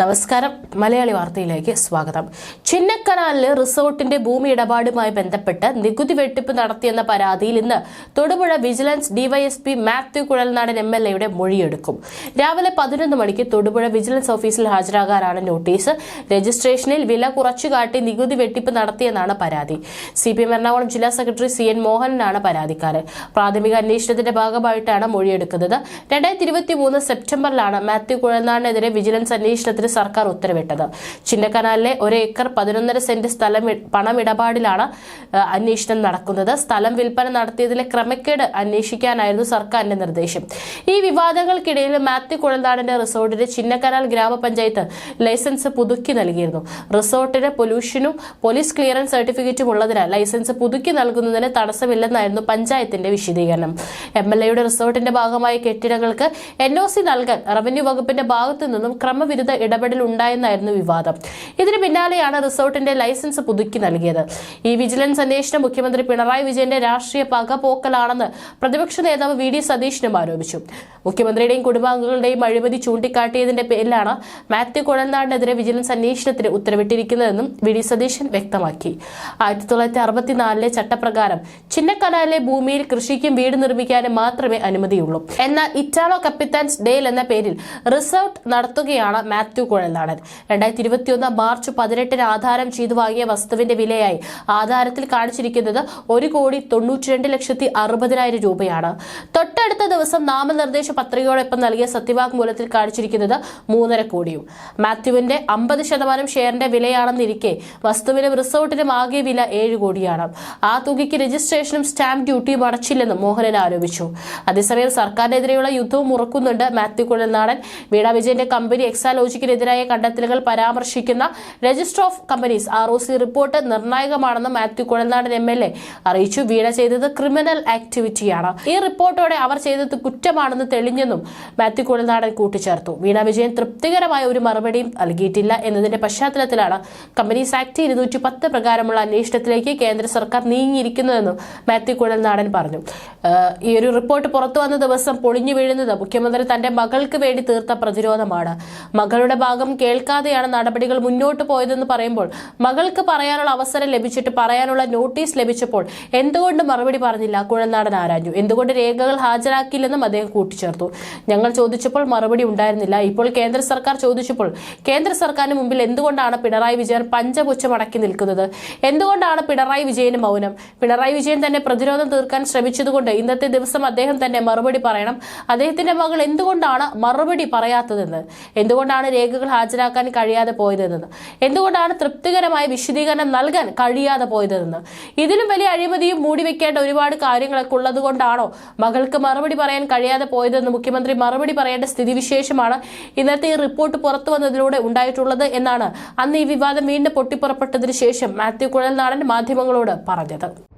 നമസ്കാരം. മലയാളി വാർത്തയിലേക്ക് സ്വാഗതം. ചിന്നക്കനാലിലെ റിസോർട്ടിന്റെ ഭൂമി ഇടപാടുമായി ബന്ധപ്പെട്ട് നികുതി വെട്ടിപ്പ് നടത്തിയെന്ന പരാതിയിൽ ഇന്ന് Thodupuzha vigilance DYSP Mathew Kuzhalnadan M L എയുടെ മൊഴിയെടുക്കും. രാവിലെ പതിനൊന്ന് മണിക്ക് തൊടുപുഴ വിജിലൻസ് ഓഫീസിൽ ഹാജരാകാനാണ് നോട്ടീസ്. രജിസ്ട്രേഷനിൽ വില കുറച്ചു കാട്ടി നികുതി വെട്ടിപ്പ് നടത്തിയെന്നാണ് പരാതി. സി പി എറണാകുളം ജില്ലാ സെക്രട്ടറി സി എൻ മോഹനനാണ് പരാതിക്കാരൻ. പ്രാഥമിക അന്വേഷണത്തിന്റെ ഭാഗമായിട്ടാണ് മൊഴിയെടുക്കുന്നത്. രണ്ടായിരത്തി ഇരുപത്തി മൂന്ന് സെപ്റ്റംബറിലാണ് മാത്യു കുഴൽനാടിനെതിരെ വിജിലൻസ് അന്വേഷണത്തിന് സർക്കാർ ഉത്തരവിട്ടത്. ചിന്നക്കനാലിലെ ഒരു ഏക്കർ പതിനൊന്നര സെന്റ് സ്ഥലം പണമിടപാടിലാണ് അന്വേഷണം നടക്കുന്നത്. സ്ഥലം വിൽപ്പന നടത്തിയതിലെ ക്രമക്കേട് അന്വേഷിക്കാനായിരുന്നു സർക്കാരിന്റെ നിർദ്ദേശം. ഈ വിവാദങ്ങൾക്കിടയിൽ മാത്യു കുഴൽനാടിന്റെ റിസോർട്ടിന് ചിന്നക്കനാൽ ഗ്രാമപഞ്ചായത്ത് ലൈസൻസ് പുതുക്കി നൽകിയിരുന്നു. റിസോർട്ടിന് പൊല്യൂഷനും പോലീസ് ക്ലിയറൻസ് സർട്ടിഫിക്കറ്റും ഉള്ളതിനാൽ ലൈസൻസ് പുതുക്കി നൽകുന്നതിന് തടസ്സമില്ലെന്നായിരുന്നു പഞ്ചായത്തിന്റെ വിശദീകരണം. എം എൽ എയുടെ റിസോർട്ടിന്റെ ഭാഗമായ കെട്ടിടങ്ങൾക്ക് എൻ ഒ സി നൽകാൻ റവന്യൂ വകുപ്പിന്റെ ഭാഗത്തു നിന്നും ക്രമവിരുദ്ധ ഇടപെടൽ ഉണ്ടായെന്നായിരുന്നു വിവാദം. ഇതിന് പിന്നാലെയാണ് റിസോർട്ടിന്റെ ലൈസൻസ് പുതുക്കി നൽകിയത്. ഈ വിജിലൻസ് അന്വേഷണം മുഖ്യമന്ത്രി പിണറായി വിജയന്റെ രാഷ്ട്രീയ പകപോക്കലാണെന്ന് പ്രതിപക്ഷ നേതാവ് വി ഡി സതീഷിനും ആരോപിച്ചു. മുഖ്യമന്ത്രിയുടെയും കുടുംബാംഗങ്ങളുടെയും അഴിമതി ചൂണ്ടിക്കാട്ടിയതിന്റെ പേരിലാണ് മാത്യു കുഴൽനാടിനെതിരെ വിജിലൻസ് അന്വേഷണത്തിന് ഉത്തരവിട്ടിരിക്കുന്നതെന്നും വി ഡി സതീശൻ വ്യക്തമാക്കി. ആയിരത്തി തൊള്ളായിരത്തി അറുപത്തിനാലിലെ ചട്ടപ്രകാരം ചിന്നക്കനാലിലെ ഭൂമിയിൽ കൃഷിക്കും വീട് നിർമ്മിക്കാനും മാത്രമേ അനുമതിയുള്ളൂ. എന്നാൽ ഇറ്റാലോ കപ്പിത്താൻസ് ഡേൽ എന്ന പേരിൽ റിസോർട്ട് നടത്തുകയാണ് മാത്യു കുഴൽനാടൻ രണ്ടായിരത്തി ഇരുപത്തിയൊന്ന് മാർച്ച് പതിനെട്ടിന് ആധാരം ചെയ്തു വാങ്ങിയ വസ്തുവിന്റെ വിലയായി. ആധാരത്തിൽ കാണിച്ചിരിക്കുന്നത് ഒരു കോടി തൊണ്ണൂറ്റിരണ്ട് ലക്ഷത്തി അറുപതിനായിരം രൂപയാണ്. തൊട്ടടുത്ത ദിവസം നാമനിർദ്ദേശ പത്രികയോടൊപ്പം നൽകിയ സത്യവാങ്മൂലത്തിൽ കാണിച്ചിരിക്കുന്നത് മൂന്നര കോടിയും. മാത്യുവിന്റെ അമ്പത് ശതമാനം ഷെയറിന്റെ വിലയാണെന്നിരിക്കെ വസ്തുവിനും റിസോർട്ടിനും ആകെ വില ഏഴ് കോടിയാണ്. ആ തുകയ്ക്ക് രജിസ്ട്രേഷനും സ്റ്റാമ്പ് ഡ്യൂട്ടിയും അടച്ചില്ലെന്നും മോഹനൻ ആരോപിച്ചു. അതേസമയം സർക്കാരിനെതിരെയുള്ള യുദ്ധവും ഉറക്കുന്നുണ്ട് മാത്യു കുഴൽനാടൻ. വീണ വിജയന്റെ കമ്പനി എക്സാലോജിക്കിനെതിരായ കണ്ടെത്തലുകൾ പരാമർശിക്കുന്ന register of companies R O C report നിർണായകമാണെന്ന് Mathew Kuzhalnadan M L A അറിയിച്ചു. വീണ ചെയ്തത് ക്രിമിനൽ ആക്ടിവിറ്റിയാണ്. ഈ റിപ്പോർട്ടോടെ അവർ ചെയ്തത് കുറ്റമാണെന്ന് തെളിഞ്ഞെന്നും മാത്യു കുഴൽനാടൻ കൂട്ടിച്ചേർത്തു. വീണ വിജയൻ തൃപ്തികരമായ ഒരു മറുപടിയും നൽകിയിട്ടില്ല എന്നതിന്റെ പശ്ചാത്തലത്തിലാണ് കമ്പനീസ് ആക്ട് ഇരുന്നൂറ്റി പത്ത് പ്രകാരമുള്ള അന്വേഷണത്തിലേക്ക് കേന്ദ്ര സർക്കാർ നീങ്ങിയിരിക്കുന്നതെന്നും മാത്യു കുഴൽനാടൻ പറഞ്ഞു. ഈ ഒരു റിപ്പോർട്ട് പുറത്തു വന്ന ദിവസം പൊളിഞ്ഞു വീഴുന്നത് മുഖ്യമന്ത്രി തന്റെ മകൾക്ക് വേണ്ടി തീർത്ത പ്രതിരോധമാണ്. മകളുടെ ഭാഗം കേൾക്കാതെയാണ് നടപടികൾ മുന്നോട്ട് പോയതെന്ന് പറയുമ്പോൾ മകൾക്ക് പറയാനുള്ള അവസരം ലഭിച്ചിട്ട് പറയാനുള്ള നോട്ടീസ് ലഭിച്ചപ്പോൾ എന്തുകൊണ്ട് മറുപടി പറഞ്ഞില്ല? കുഴൽനാടൻ ആരാഞ്ഞു. എന്തുകൊണ്ട് രേഖകൾ ഹാജരാക്കിയില്ലെന്നും അദ്ദേഹം കൂട്ടിച്ചേർത്തു. ഞങ്ങൾ ചോദിച്ചപ്പോൾ മറുപടി ഉണ്ടായിരുന്നില്ല. ഇപ്പോൾ കേന്ദ്ര സർക്കാർ ചോദിച്ചപ്പോൾ കേന്ദ്ര സർക്കാരിന് മുമ്പിൽ എന്തുകൊണ്ടാണ് പിണറായി വിജയൻ പഞ്ചപുച്ഛം അടക്കി നിൽക്കുന്നത്? എന്തുകൊണ്ടാണ് പിണറായി വിജയന് മൗനം? പിണറായി വിജയൻ തന്നെ പ്രതിരോധം തീർക്കാൻ ശ്രമിച്ചതുകൊണ്ട് ഇന്നത്തെ ദിവസം അദ്ദേഹം തന്നെ മറുപടി പറയണം. അദ്ദേഹത്തിന്റെ മകൾ എന്തുകൊണ്ടാണ് മറുപടി പറയാത്തതെന്ന്? എന്തുകൊണ്ടാണ് രേഖകൾ ഹാജരാക്കാൻ കഴിയാതെ പോയതെന്ന്? എന്തുകൊണ്ടാണ് തൃപ്തികരമായ വിശദീകരണം നൽകാൻ കഴിയാതെ പോയതെന്ന്? ഇതിലും വലിയ അഴിമതിയും മൂടിവെക്കേണ്ട ഒരുപാട് കാര്യങ്ങളൊക്കെ ഉള്ളത് കൊണ്ടാണോ മകൾക്ക് മറുപടി പറയാൻ കഴിയാതെ പോയതെന്ന് മുഖ്യമന്ത്രി മറുപടി പറയേണ്ട സ്ഥിതിവിശേഷമാണ് ഇന്നത്തെ ഈ റിപ്പോർട്ട് പുറത്തു വന്നതിലൂടെ ഉണ്ടായിട്ടുള്ളത് എന്നാണ് അന്ന് ഈ വിവാദം വീണ്ടും പൊട്ടിപ്പുറപ്പെട്ടതിന് ശേഷം മാത്യു കുഴൽനാടൻ മാധ്യമങ്ങളോട് പറഞ്ഞത്